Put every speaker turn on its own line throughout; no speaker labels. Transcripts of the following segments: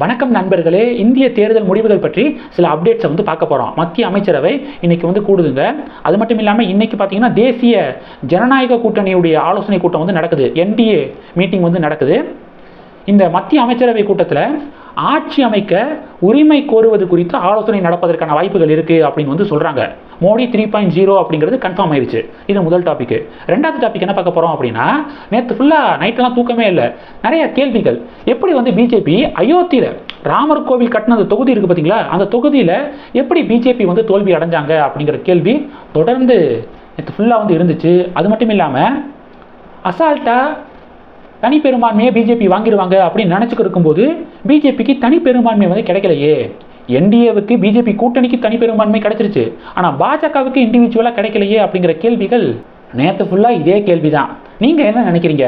வணக்கம் நண்பர்களே. இந்திய தேர்தல் முடிவுகள் பற்றி சில அப்டேட்ஸை வந்து பார்க்க போகிறோம் மத்திய அமைச்சரவை இன்னைக்கு வந்து கூடுதுங்க. அது மட்டும் இல்லாமல் இன்னைக்கு பார்த்தீங்கன்னா தேசிய ஜனநாயக கூட்டணியுடைய ஆலோசனை கூட்டம் வந்து நடக்குது. என்டிஏ மீட்டிங் வந்து நடக்குது. இந்த மத்திய அமைச்சரவை கூட்டத்தில் ஆட்சி அமைக்க உரிமை கோருவது குறித்து ஆலோசனை நடப்பதற்கான வாய்ப்புகள் இருக்குது அப்படின்னு வந்து சொல்கிறாங்க மோடி த்ரீ பாயிண்ட் ஜீரோ அப்படிங்கிறது கன்ஃபார்ம் ஆயிடுச்சு. இது முதல் டாபிக் ரெண்டாவது டாபிக் என்ன பார்க்க போகிறோம் அப்படின்னா நேற்று ஃபுல்லாக நைட்டெல்லாம் தூக்கமே இல்லை. நிறைய கேள்விகள். எப்படி வந்து பிஜேபி அயோத்தியில் ராமர் கோவில் கட்டின அந்த தொகுதி இருக்குது பார்த்தீங்களா அந்த தொகுதியில் எப்படி பிஜேபி வந்து தோல்வி அடைஞ்சாங்க அப்படிங்கிற கேள்வி தொடர்ந்து நேற்று ஃபுல்லாக வந்து இருந்துச்சு. அது மட்டும் இல்லாமல் அசால்ட்டாக தனி பெரும்பான்மையை பிஜேபி வாங்கிடுவாங்க அப்படின்னு நினச்சிக்க இருக்கும்போது பிஜேபிக்கு தனி பெரும்பான்மை வந்து கிடைக்கலையே. என்டிஏவுக்கு பிஜேபி கூட்டணிக்கு தனி பெரும்பான்மை கிடைச்சிருச்சு. ஆனால் பாஜகவுக்கு இண்டிவிஜுவலாக கிடைக்கலையே அப்படிங்கிற கேள்விகள் நேற்று ஃபுல்லாக இதே கேள்வி தான் நீங்கள் என்ன நினைக்கிறீங்க?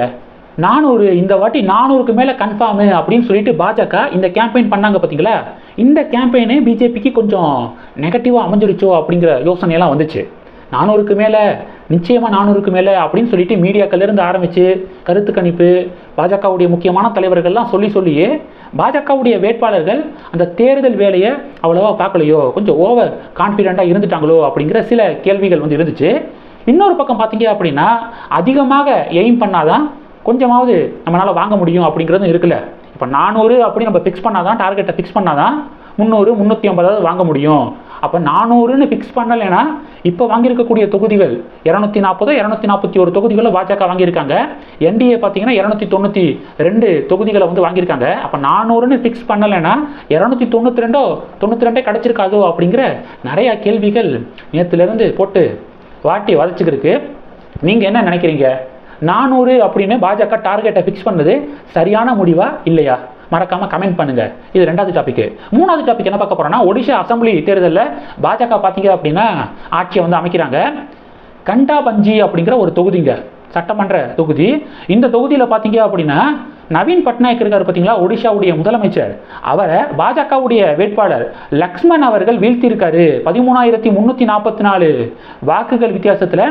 நானூறு இந்த வாட்டி நானூறுக்கு மேலே கன்ஃபார்மு அப்படின்னு சொல்லிட்டு பாஜக இந்த கேம்பெயின் பண்ணாங்க பார்த்தீங்களா இந்த கேம்பெயினே பிஜேபிக்கு கொஞ்சம் நெகட்டிவாக அமைஞ்சிருச்சோ அப்படிங்கிற யோசனையெல்லாம் வந்துச்சு. நானூறுக்கு மேலே நிச்சயமாக நானூறுக்கு மேலே அப்படின்னு சொல்லிட்டு மீடியாக்கள்லேருந்து ஆரம்பித்து கருத்து கணிப்பு பாஜகவுடைய முக்கியமான தலைவர்கள்லாம் சொல்லி சொல்லியே பாஜகவுடைய வேட்பாளர்கள் அந்த தேர்தல் வேலையை அவ்வளோவா பார்க்கலையோ கொஞ்சம் ஓவர் கான்ஃபிடெண்ட்டாக இருந்துட்டாங்களோ அப்படிங்கிற சில கேள்விகள் வந்து இருந்துச்சு. இன்னொரு பக்கம் பார்த்தீங்க அப்படின்னா அதிகமாக எய்ம் பண்ணாதான் கொஞ்சமாவது நம்மளால் வாங்க முடியும் அப்படிங்கிறதும் இருக்குல்ல. இப்போ நானூறு அப்படி நம்ம ஃபிக்ஸ் பண்ணாதான் டார்கெட்டை ஃபிக்ஸ் பண்ணாதான் முந்நூறு முந்நூற்றி ஐம்பதாவது வாங்க முடியும். அப்போ நானூறுன்னு ஃபிக்ஸ் பண்ணலைன்னா இப்போ வாங்கியிருக்கக்கூடிய தொகுதிகள் இரநூத்தி நாற்பதோ இரநூத்தி நாற்பத்தி ஒரு தொகுதிகளை பாஜக வாங்கியிருக்காங்க. என்டிஏ பார்த்தீங்கன்னா இரநூத்தி தொண்ணூற்றி ரெண்டு தொகுதிகளை வந்து வாங்கியிருக்காங்க. அப்போ நானூறுன்னு ஃபிக்ஸ் பண்ணலைன்னா இரநூத்தி தொண்ணூற்றி ரெண்டோ தொண்ணூற்றி ரெண்டே கிடச்சிருக்காதோ அப்படிங்கிற நிறையா கேள்விகள் நேற்றுலேருந்து போட்டு வாட்டி வதச்சிக்கிருக்கு நீங்கள் என்ன நினைக்கிறீங்க? நானூறு அப்படின்னு பாஜக டார்கெட்டை ஃபிக்ஸ் பண்ணது சரியான முடிவா இல்லையா? மறக்காமல் கமெண்ட் பண்ணுங்கள் இது ரெண்டாவது டாப்பிக்கு மூணாவது டாபிக் என்ன பார்க்க போகிறோம்னா ஒடிஷா அசம்பிளி தேர்தலில் பாஜக பார்த்தீங்க அப்படின்னா ஆட்சியை வந்து அமைக்கிறாங்க. கண்டாபஞ்சி அப்படிங்கிற ஒரு தொகுதிங்க சட்டமன்ற தொகுதி. இந்த தொகுதியில் பார்த்தீங்க அப்படின்னா நவீன் பட்நாயக் இருக்கார் பார்த்தீங்களா ஒடிஷாவுடைய முதலமைச்சர். அவரை பாஜகவுடைய வேட்பாளர் லக்ஷ்மண் அவர்கள் வீழ்த்தியிருக்காரு. பதிமூணாயிரத்தி முந்நூற்றி நாற்பத்தி நாலு வாக்குகள் வித்தியாசத்தில்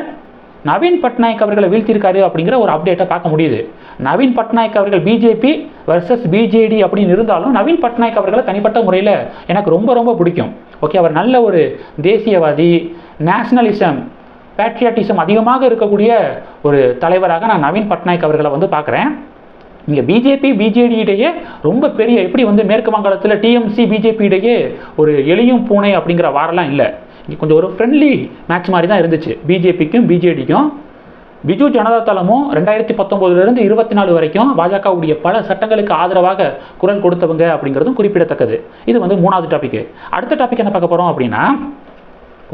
நவீன் பட்நாயக் அவர்களை வீழ்த்தியிருக்காரு அப்படிங்கிற ஒரு அப்டேட்டை பார்க்க முடியுது. நவீன் பட்நாயக் அவர்கள் பிஜேபி வர்சஸ் பிஜேடி அப்படின்னு இருந்தாலும் நவீன் பட்நாயக் அவர்களை தனிப்பட்ட முறையில் எனக்கு ரொம்ப ரொம்ப பிடிக்கும். ஓகே அவர் நல்ல ஒரு தேசியவாதி நேஷ்னலிசம் பேட்ரியாட்டிசம் அதிகமாக இருக்கக்கூடிய ஒரு தலைவராக நான் நவீன் பட்நாயக் அவர்களை வந்து பார்க்குறேன். இங்கே பிஜேபி பிஜேடி இடையே ரொம்ப பெரிய எப்படி வந்து மேற்கு வங்காளத்தில் டிஎம்சி பிஜேபி இடையே ஒரு எளியும் பூனை அப்படிங்கிற வாரெல்லாம் இல்லை. இங்கே கொஞ்சம் ஒரு ஃப்ரெண்ட்லி மேட்ச் மாதிரி தான் இருந்துச்சு. பிஜேபிக்கும் பிஜேடிக்கும் பிஜு ஜனதா தளமும் ரெண்டாயிரத்தி பத்தொம்போதுலேருந்து இருபத்தி நாலு வரைக்கும் பாஜகவுடைய பல சட்டங்களுக்கு ஆதரவாக குரல் கொடுத்தவங்க அப்படிங்கிறதும் குறிப்பிடத்தக்கது. இது வந்து மூணாவது டாபிக் அடுத்த டாபிக் என்ன பார்க்க போகிறோம் அப்படின்னா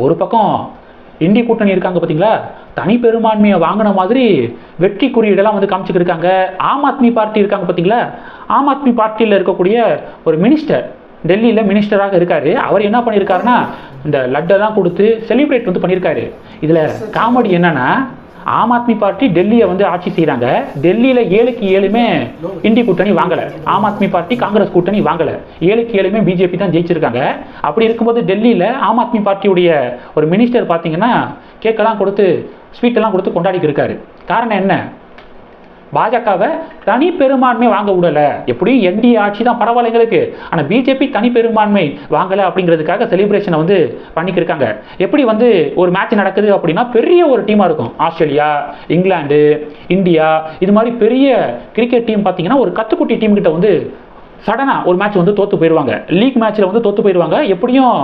ஒரு பக்கம் இந்திய கூட்டணி இருக்காங்க பார்த்தீங்களா தனி பெரும்பான்மையை வாங்கின மாதிரி வெற்றி குறியீடெல்லாம் வந்து காமிச்சிட்டு இருக்காங்க. ஆம் ஆத்மி பார்ட்டி இருக்காங்க பார்த்தீங்களா ஆம் ஆத்மி பார்ட்டியில் இருக்கக்கூடிய ஒரு மினிஸ்டர் டெல்லியில் மினிஸ்டராக இருக்காரு. அவர் என்ன பண்ணியிருக்காருன்னா இந்த லட்டெல்லாம் கொடுத்து செலிப்ரேட் வந்து பண்ணியிருக்காரு. இதில் காமெடி என்னன்னா ஆம் ஆத்மி பார்ட்டி டெல்லியை வந்து ஆட்சி செய்கிறாங்க டெல்லியில் ஏழுக்கு ஏழுமே இந்தி கூட்டணி வாங்கலை. ஆம் ஆத்மி பார்ட்டி காங்கிரஸ் கூட்டணி வாங்கலை. ஏழுக்கு ஏழுமே பிஜேபி தான் ஜெயிச்சிருக்காங்க. அப்படி இருக்கும்போது டெல்லியில் ஆம் ஆத்மி பார்ட்டியுடைய ஒரு மினிஸ்டர் பார்த்தீங்கன்னா கேக்கெல்லாம் கொடுத்து ஸ்வீட்டெல்லாம் கொடுத்து கொண்டாடிட்டு இருக்காரு. காரணம் என்ன? பாஜகவை தனி பெரும்பான்மை வாங்க விடலை. எப்படியும் என்டிஏ ஆட்சி தான் பரவாயில்ல எங்களுக்கு. ஆனால் பிஜேபி தனி பெரும்பான்மை வாங்கலை அப்படிங்கிறதுக்காக செலிப்ரேஷனை வந்து பண்ணிக்கிருக்காங்க. எப்படி வந்து ஒரு மேட்ச் நடக்குது அப்படின்னா பெரிய ஒரு டீமாக இருக்கும். ஆஸ்திரேலியா இங்கிலாந்து இந்தியா இது மாதிரி பெரிய கிரிக்கெட் டீம் பார்த்தீங்கன்னா ஒரு கத்துக்குட்டி டீம் கிட்ட வந்து சடனாக ஒரு மேட்ச் வந்து தோற்று போயிடுவாங்க லீக் மேட்ச்சில் வந்து தோற்று போயிடுவாங்க எப்படியும்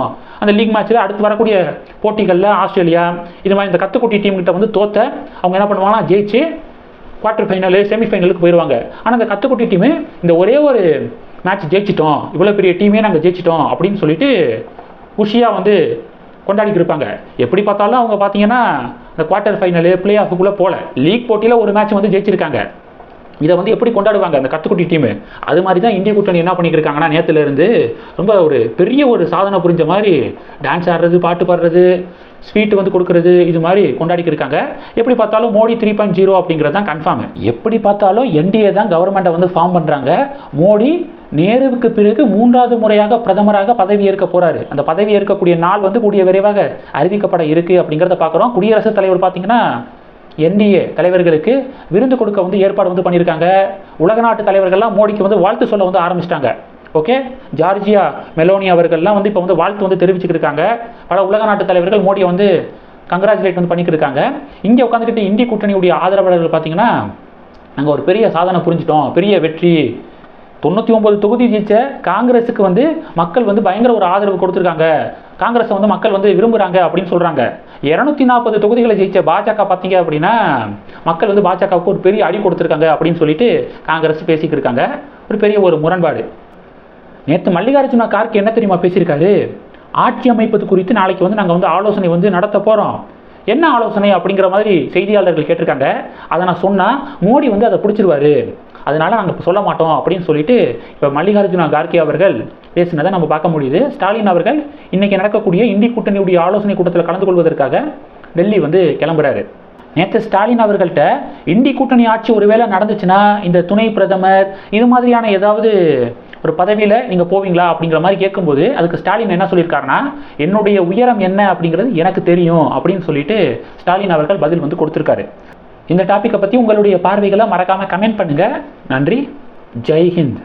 அந்த லீக் மேட்ச்சில் அடுத்து வரக்கூடிய போட்டிகளில் ஆஸ்திரேலியா இது மாதிரி இந்த கத்துக்குட்டி டீம் கிட்ட வந்து தோற்ற அவங்க என்ன பண்ணுவாங்கன்னா ஜெயிச்சு குவார்ட்டர் ஃபைனலு செமிஃபைனலுக்கு போயிடுவாங்க ஆனால் அந்த கத்துக்குட்டி டீமு இந்த ஒரே ஒரு மேட்ச் ஜெயிச்சிட்டோம். இவ்வளோ பெரிய டீமே நாங்கள் ஜெயிச்சிட்டோம் அப்படின்னு சொல்லிட்டு குஷியாக வந்து கொண்டாடிட்டு இருப்பாங்க. எப்படி பார்த்தாலும் அவங்க பார்த்தீங்கன்னா இந்த குவார்ட்டர் ஃபைனலு பிளே ஆஃபுக்குள்ளே போகல லீக் போட்டியில் ஒரு மேட்ச் வந்து ஜெயிச்சிருக்காங்க. இதை வந்து எப்படி கொண்டாடுவாங்க? அந்த கத்துக்குட்டி டீமு அது மாதிரி தான் இந்திய கூட்டணி என்ன பண்ணிட்டு இருக்காங்கன்னா இருந்து ரொம்ப ஒரு பெரிய ஒரு சாதனை புரிஞ்ச மாதிரி டான்ஸ் ஆடுறது பாட்டு பாடுறது ஸ்வீட் வந்து கொடுக்கறது இது மாதிரி கொண்டாடிக்கிருக்காங்க. எப்படி பார்த்தாலும் மோடி த்ரீ பாயிண்ட் ஜீரோ அப்படிங்கிறது தான் கன்ஃபார்ம் எப்படி பார்த்தாலும் என்டிஏ தான் கவர்மெண்ட்டை வந்து ஃபார்ம் பண்ணுறாங்க மோடி நேருவுக்கு பிறகு மூன்றாவது முறையாக பிரதமராக பதவி ஏற்க போறாரு. அந்த பதவி ஏற்கக்கூடிய நாள் வந்து கூடிய விரைவாக அறிவிக்கப்பட இருக்கு அப்படிங்கிறத பார்க்குறோம். குடியரசுத் தலைவர் பார்த்தீங்கன்னா என்டிஏ தலைவர்களுக்கு விருந்து கொடுக்க வந்து ஏற்பாடு வந்து பண்ணியிருக்காங்க. உலக நாட்டு தலைவர்கள்லாம் மோடிக்கு வந்து வாழ்த்து சொல்ல வந்து ஆரம்பிச்சிட்டாங்க. ஓகே? ஜார்ஜியா மெலோனி அவர்கள்லாம் வந்து இப்போ வந்து வாழ்த்து வந்து தெரிவிச்சுக்கிட்டு இருக்காங்க. பல உலக நாட்டு தலைவர்கள் மோடியை வந்து கங்க்ராச்சுலேட் வந்து பண்ணிக்கிட்டு இருக்காங்க. இங்கே உட்காந்துக்கிட்டு இந்திய கூட்டணியுடைய ஆதரவாளர்கள் பார்த்தீங்கன்னா நாங்கள் ஒரு பெரிய சாதனை புரிஞ்சிட்டோம். பெரிய வெற்றி. தொண்ணூற்றி ஒம்பது தொகுதி ஜெயிச்ச காங்கிரஸுக்கு வந்து மக்கள் வந்து பயங்கர ஒரு ஆதரவு கொடுத்துருக்காங்க. காங்கிரஸை வந்து மக்கள் வந்து விரும்புகிறாங்க அப்படின்னு சொல்கிறாங்க இரநூத்தி நாற்பது தொகுதிகளை ஜெயிச்ச பாஜக பார்த்தீங்க அப்படின்னா மக்கள் வந்து பாஜகவுக்கு ஒரு பெரிய அடி கொடுத்துருக்காங்க அப்படின்னு சொல்லிட்டு காங்கிரஸ் பேசிக்கிட்டு இருக்காங்க. ஒரு பெரிய ஒரு முரண்பாடு. நேற்று மல்லிகார்ஜுன கார்க்கு என்ன தெரியுமா பேசியிருக்காரு? ஆட்சி அமைப்பது குறித்து நாளைக்கு வந்து நாங்கள் வந்து ஆலோசனை வந்து நடத்த போகிறோம் என்ன ஆலோசனை அப்படிங்கிற மாதிரி செய்தியாளர்கள் கேட்டிருக்காங்க. அதை நான் சொன்னால் மோடி வந்து அதை பிடிச்சிருவாரு. அதனால் நாங்கள் சொல்ல மாட்டோம் அப்படின்னு சொல்லிட்டு இப்போ மல்லிகார்ஜுன கார்கே அவர்கள் பேசினதை நம்ம பார்க்க முடியுது. ஸ்டாலின் அவர்கள் இன்றைக்கி நடக்கக்கூடிய இந்தி கூட்டணியுடைய ஆலோசனை கூட்டத்தில் கலந்து கொள்வதற்காக டெல்லி வந்து கிளம்புறாரு. நேற்று ஸ்டாலின் அவர்கள்ட்ட இந்தி கூட்டணி ஆட்சி ஒருவேளை நடந்துச்சுன்னா இந்த துணை பிரதமர் இது மாதிரியான ஏதாவது ஒரு பதவியில் நீங்கள் போவீங்களா அப்படிங்கிற மாதிரி கேட்கும்போது அதுக்கு ஸ்டாலின் என்ன சொல்லியிருக்காருன்னா என்னுடைய உயரம் என்ன? அப்படிங்கிறது எனக்கு தெரியும் அப்படின்னு சொல்லிட்டு ஸ்டாலின் அவர்கள் பதில் வந்து கொடுத்துருக்காரு. இந்த டாப்பிக்கை பற்றி உங்களுடைய பார்வைகளை மறக்காமல் கமெண்ட் பண்ணுங்கள் நன்றி. ஜெய்ஹிந்த்